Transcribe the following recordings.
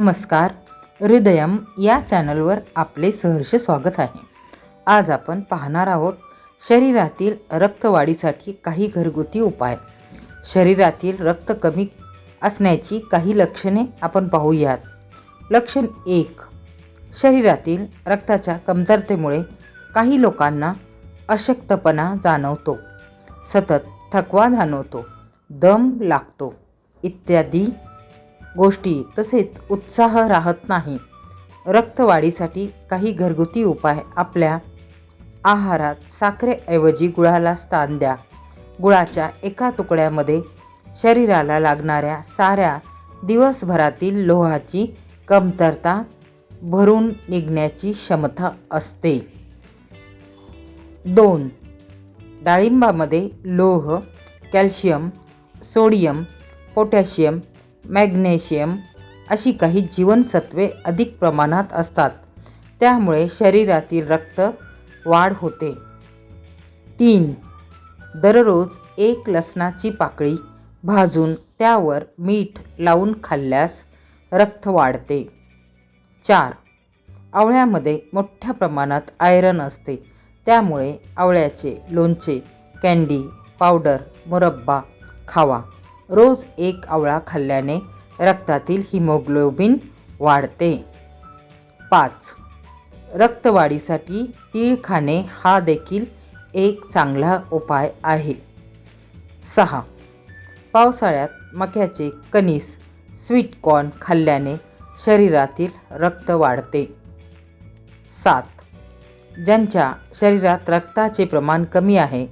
नमस्कार. हृदयम या चॅनलवर आपले सहर्ष स्वागत आहे. आज आपण पाहणार आहोत शरीरातील रक्तवाढीसाठी काही घरगुती उपाय. शरीरातील रक्त कमी असण्याची काही लक्षणे आपण पाहूयात. लक्षण एक शरीरातील रक्ताच्या कमतरतेमुळे काही लोकांना अशक्तपणा जाणवतो. सतत थकवा जाणवतो. दम लागतो. इत्यादी गोष्टी तसेच उत्साह राहत नाही. रक्तवाढीसाठी काही घरगुती उपाय आपल्या आहारात साखरेऐवजी गुळाला स्थान द्या. गुळाच्या एका तुकड्यामध्ये शरीराला लागणाऱ्या साऱ्या दिवसभरातील लोहाची कमतरता भरून निघण्याची क्षमता असते. दोन. डाळिंबामध्ये लोह कॅल्शियम सोडियम पोटॅशियम मॅग्नेशियम अशी काही जीवनसत्वे अधिक प्रमाणात असतात. त्यामुळे शरीरातील रक्त वाढ होते. तीन दररोज एक लसणाची पाकळी भाजून त्यावर मीठ लावून खाल्ल्यास रक्त वाढते. चार आवळ्यामध्ये मोठ्या प्रमाणात आयरन असते. त्यामुळे आवळ्याचे लोणचे कँडी पावडर मुरब्बा खावा. रोज एक आवळा खाल्ल्याने रक्तातील हिमोग्लोबिन वाढते. पाच. रक्तवाढीसाठी तीळ खाणे हा देखील एक चांगला उपाय आहे. सहा. पावसाळ्यात मक्याचे कणीस स्वीट कॉर्न खाल्ल्याने शरीरातील रक्त वाढते. सात. ज्यांच्या शरीरात रक्ताचे प्रमाण कमी आहे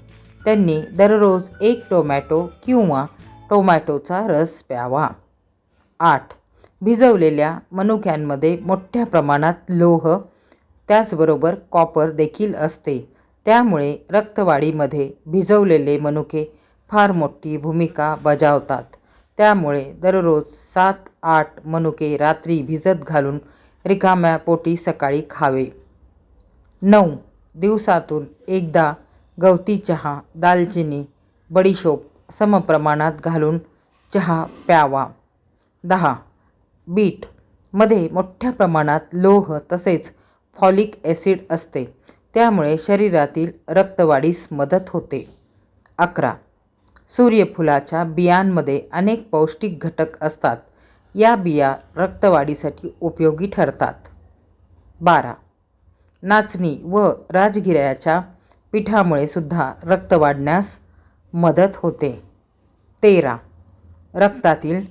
त्यांनी दररोज एक टोमॅटो किंवा टोमॅटोचा रस प्यावा. आठ. भिजवलेल्या मनुक्यांमध्ये मोठ्या प्रमाणात लोह त्याचबरोबर कॉपर देखील असते. त्यामुळे रक्तवाढीमध्ये भिजवलेले मनुके फार मोठी भूमिका बजावतात. त्यामुळे दररोज सात आठ मनुके रात्री भिजत घालून रिकाम्या पोटी सकाळी खावे. नऊ. दिवसातून एकदा गवती चहा दालचिनी बडीशोप समप्रमाणात घालून चहा प्यावा. दहा. बीट. मध्ये मोठ्या प्रमाणात लोह तसेच फॉलिक ॲसिड असते. त्यामुळे शरीरातील रक्तवाढीस मदत होते. अकरा. सूर्यफुलाच्या बियांमध्ये अनेक पौष्टिक घटक असतात. या बिया रक्तवाढीसाठी उपयोगी ठरतात. बारा. नाचणी व राजगिऱ्याच्या पिठामुळे सुद्धा रक्त वाढण्यास मदत होते. तेरा. रक्तातील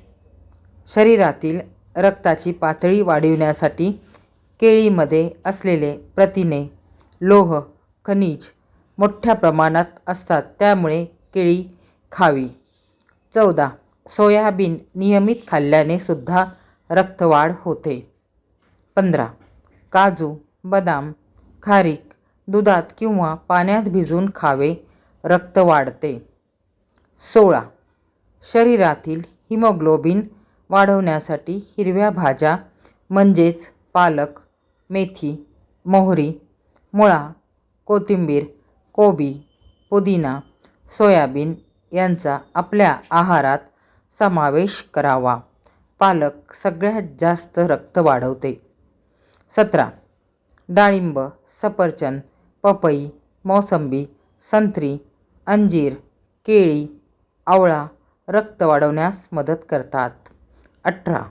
शरीरातील रक्ताची पातळी वाढविण्यासाठी केळीमध्ये असलेले प्रथिने लोह खनिज मोठ्या प्रमाणात असतात त्यामुळे केळी खावी. चौदा. सोयाबीन नियमित खाल्ल्याने सुद्धा रक्तवाढ होते. पंधरा. काजू बदाम खारीक दुधात किंवा पाण्यात भिजून खावे रक्त वाढते. सोळा. शरीरातील हिमोग्लोबिन वाढवण्यासाठी हिरव्या भाज्या म्हणजेच पालक मेथी मोहरी मुळा कोथिंबीर कोबी पुदिना सोयाबीन यांचा आपल्या आहारात समावेश करावा. पालक सगळ्यात जास्त रक्त वाढवते. सतरा. डाळिंब सफरचंद पपई मोसंबी संत्री अंजीर केळी आवळा रक्त वाढवण्यास मदत करतात. अठरा.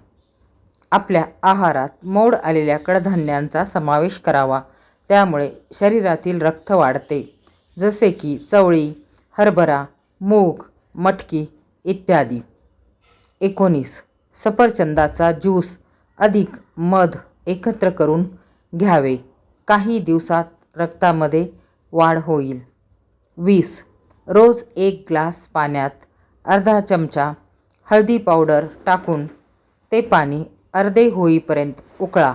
आपल्या आहारात मोड आलेल्या कडधान्यांचा समावेश करावा. त्यामुळे शरीरातील रक्त वाढते. जसे की चवळी हरभरा मूग मटकी इत्यादी. एकोणीस. सफरचंदाचा ज्यूस अधिक मध एकत्र करून घ्यावे. काही दिवसात रक्तामध्ये वाढ होईल. वीस. रोज एक ग्लास पाण्यात अर्धा चमचा हळदी पावडर टाकून ते पाणी अर्धे होईपर्यंत उकळा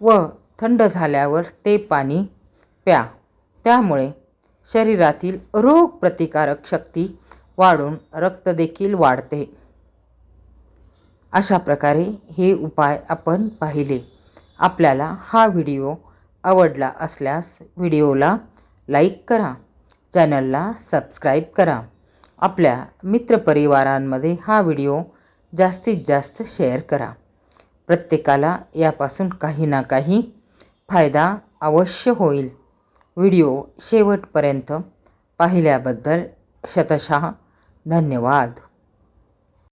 व थंड झाल्यावर ते पाणी प्या. त्यामुळे शरीरातील रोगप्रतिकारक शक्ती वाढून रक्तदेखील वाढते. अशा प्रकारे हे उपाय आपण पाहिले. आपल्याला हा व्हिडिओ आवडला असल्यास व्हिडिओला लाईक करा. चॅनलला सबस्क्राईब करा. आपल्या मित्रपरिवारांमध्ये हा व्हिडिओ जास्तीत जास्त शेअर करा. प्रत्येकाला यापासून काही ना काही फायदा अवश्य होईल. व्हिडिओ शेवटपर्यंत पाहिल्याबद्दल शतशः धन्यवाद.